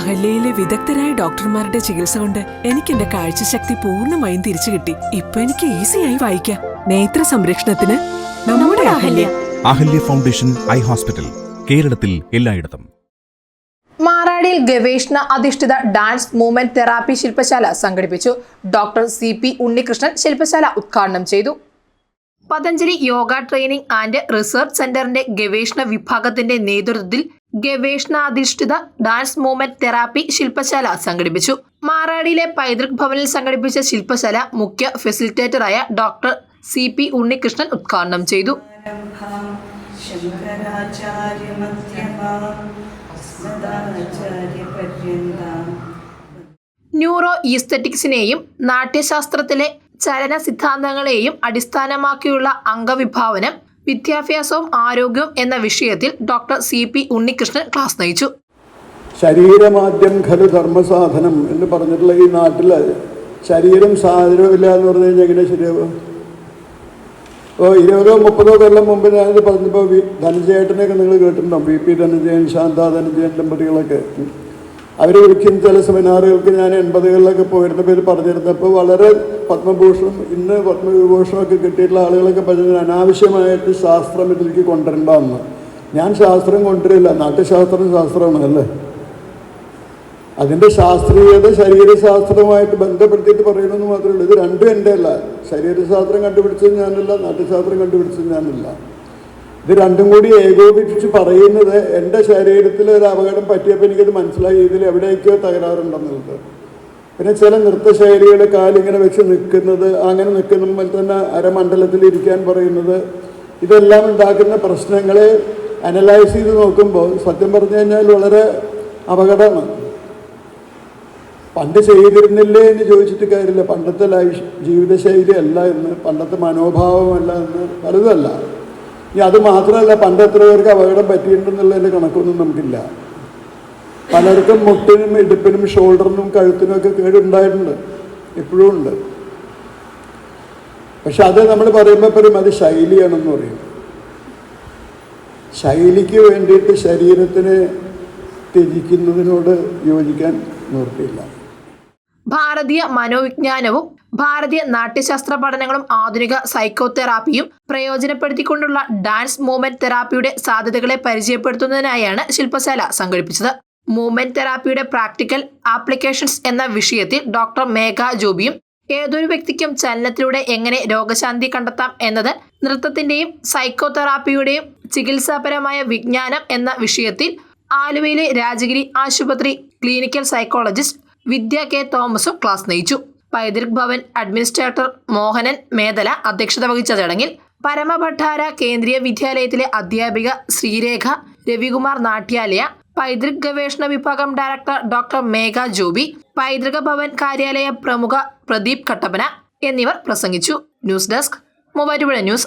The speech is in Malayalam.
അഹല്യയിലെ വിദഗ്ധരായ ഡോക്ടർമാരുടെ ചികിത്സ കൊണ്ട് എനിക്ക് എന്റെ കാഴ്ചശക്തി പൂർണമായും തിരിച്ചു കിട്ടി. ഇപ്പൊ എനിക്ക് ഈസിയായി വായിക്കാം. നേത്ര സംരക്ഷണത്തിന് നമ്മുടെ Ahalya. Ahalya foundation eye hospital കേരളത്തിൽ എല്ലായിടത്തും. മാറാടിയിൽ ഗവേഷണ അധിഷ്ഠിത ഡാൻസ് മൂവ്മെന്റ് തെറാപ്പി ശില്പശാല സംഘടിപ്പിച്ചു. ഡോക്ടർ സി പി ഉണ്ണികൃഷ്ണൻ ശില്പശാല ഉദ്ഘാടനം ചെയ്തു. Patanjali yoga training and research സെന്ററിന്റെ ഗവേഷണ വിഭാഗത്തിന്റെ നേതൃത്വത്തിൽ ഗവേഷണാധിഷ്ഠിത ഡാൻസ് മൂവ്മെന്റ് തെറാപ്പി ശില്പശാല സംഘടിപ്പിച്ചു. മാറാടിയിലെ പൈതൃക് ഭവനിൽ സംഘടിപ്പിച്ച ശില്പശാല മുഖ്യ ഫെസിലിറ്റേറ്ററായ ഡോക്ടർ സി പി ഉണ്ണികൃഷ്ണൻ ഉദ്ഘാടനം ചെയ്തു. ന്യൂറോ ഈസ്തറ്റിക്സിനെയും നാട്യശാസ്ത്രത്തിലെ ചലന സിദ്ധാന്തങ്ങളെയും അടിസ്ഥാനമാക്കിയുള്ള അംഗവിഭാവനം വിദ്യാഭ്യാസവും ആരോഗ്യവും എന്ന വിഷയത്തിൽ doctor C P Unnikrishnan class നയിച്ചു. ശരീരമാദ്യം ഖലു ധർമ്മസാധനം എന്ന് പറഞ്ഞിട്ടുള്ള ഈ നാട്ടിൽ ശരീരം സാധനമില്ല എന്ന് പറഞ്ഞു കഴിഞ്ഞാൽ എങ്ങനെ ശരിയാവും ഇപ്പോൾ ഇരുപതോ മുപ്പതോ കൊല്ലം മുമ്പ് ഞാനിത് പറഞ്ഞപ്പോൾ വി ധനജയേട്ടനെയൊക്കെ നിങ്ങൾ കേട്ടിട്ടുണ്ടോ? വി പി ധനജയൻ ശാന്ത ധനജയൻ ദമ്പതികളൊക്കെ. അവർ വിളിക്കുന്ന ചില സെമിനാറുകൾക്ക് ഞാൻ എൺപതുകളിലൊക്കെ പോയിരുന്നപ്പോൾ ഇത് പറഞ്ഞിരുന്നപ്പോൾ വളരെ പത്മഭൂഷണം ഇന്ന് പത്മവിഭൂഷണമൊക്കെ കിട്ടിയിട്ടുള്ള ആളുകളൊക്കെ പറഞ്ഞത് അനാവശ്യമായിട്ട് ശാസ്ത്രം ഇതിലേക്ക് കൊണ്ടുവരണ്ടെന്ന്. ഞാൻ ശാസ്ത്രം കൊണ്ടുവരില്ല നാട്യശാസ്ത്രം ശാസ്ത്രമാണ് അല്ലേ? അതിന്റെ ശാസ്ത്രീയത ശരീരശാസ്ത്രവുമായിട്ട് ബന്ധപ്പെടുത്തിയിട്ട് പറയണമെന്ന് മാത്രമേ ഉള്ളൂ. ഇത് രണ്ടും എന്റെ അല്ല. ശരീരശാസ്ത്രം കണ്ടുപിടിച്ചത് ഞാനല്ല നാട്യശാസ്ത്രം കണ്ടുപിടിച്ചത് ഞാനല്ല. ഇത് രണ്ടും കൂടി ഏകോപിപ്പിച്ച് പറയുന്നത് എന്റെ ശരീരത്തിൽ ഒരു അപകടം പറ്റിയപ്പോൾ എനിക്കത് മനസ്സിലായി. ഇതിൽ എവിടെയൊക്കെയോ തകരാറുണ്ടെന്നുള്ളത്. പിന്നെ ചില നൃത്തശൈലികൾ കാലിങ്ങനെ വെച്ച് നിൽക്കുന്നത് അങ്ങനെ നിൽക്കുമ്പോൾ തന്നെ അരമണ്ഡലത്തിൽ ഇരിക്കാൻ പറയുന്നത് ഇതെല്ലാം ഉണ്ടാക്കുന്ന പ്രശ്നങ്ങളെ അനലൈസ് ചെയ്ത് നോക്കുമ്പോൾ സത്യം പറഞ്ഞു കഴിഞ്ഞാൽ വളരെ അപകടമാണ്. പണ്ട് ചെയ്തിരുന്നില്ലേ എന്ന് ചോദിച്ചിട്ട് കാര്യമില്ല. പണ്ടത്തെ ലൈഫ് ജീവിതശൈലി അല്ല എന്ന് പണ്ടത്തെ മനോഭാവമല്ല എന്ന് പലതല്ല ഇനി അത് മാത്രമല്ല പണ്ട് എത്ര പേർക്ക് അപകടം പറ്റിയിട്ടുണ്ടെന്നുള്ളതിന്റെ കണക്കൊന്നും നമുക്കില്ല. പലർക്കും മുട്ടിനും ഇടുപ്പിനും ഷോൾഡറിനും കഴുത്തിനും ഒക്കെ കേടുണ്ടായിട്ടുണ്ട്. ഇപ്പോഴും ഉണ്ട്. പക്ഷെ അത് നമ്മൾ പറയുമ്പോൾ പറയും അത് ശൈലിയാണെന്ന് പറയും. ശൈലിക്ക് വേണ്ടിയിട്ട് ശരീരത്തിനെ ത്യജിക്കുന്നതിനോട് യോജിക്കാൻ നിർത്തിയില്ല ഭാരതീയ മനോവിജ്ഞാനവും ഭാരതീയ നാട്യശാസ്ത്ര പഠനങ്ങളും ആധുനിക സൈക്കോതെറാപ്പിയും പ്രയോജനപ്പെടുത്തിക്കൊണ്ടുള്ള ഡാൻസ് മൂവ്മെന്റ് തെറാപ്പിയുടെ സാധ്യതകളെ പരിചയപ്പെടുത്തുന്നതിനായാണ് ശില്പശാല സംഘടിപ്പിച്ചത്. മൂവ്മെന്റ് തെറാപ്പിയുടെ പ്രാക്ടിക്കൽ ആപ്ലിക്കേഷൻസ് എന്ന വിഷയത്തിൽ ഡോക്ടർ മേഘ ജോബിയും ഏതൊരു വ്യക്തിക്കും ചലനത്തിലൂടെ എങ്ങനെ രോഗശാന്തി കണ്ടെത്താം എന്നത് നൃത്തത്തിന്റെയും സൈക്കോതെറാപ്പിയുടെയും ചികിത്സാപരമായ വിജ്ഞാനം എന്ന വിഷയത്തിൽ ആലുവയിലെ രാജഗിരി ആശുപത്രി ക്ലിനിക്കൽ സൈക്കോളജിസ്റ്റ് വിദ്യ കെ തോമസും ക്ലാസ് നയിച്ചു. പൈതൃക് ഭവൻ അഡ്മിനിസ്ട്രേറ്റർ മോഹനൻ മേദല അധ്യക്ഷത വഹിച്ച ചടങ്ങിൽ പരമഭട്ടാര കേന്ദ്രീയ വിദ്യാലയത്തിലെ അധ്യാപിക ശ്രീരേഖ രവികുമാർ നാട്യാലയ പൈതൃക് ഗവേഷണ വിഭാഗം ഡയറക്ടർ ഡോക്ടർ മേഘ ജോബി പൈതൃക ഭവൻ കാര്യാലയ പ്രമുഖ പ്രദീപ് കട്ടപ്പന എന്നിവർ പ്രസംഗിച്ചു. News desk Muvattupuzha news.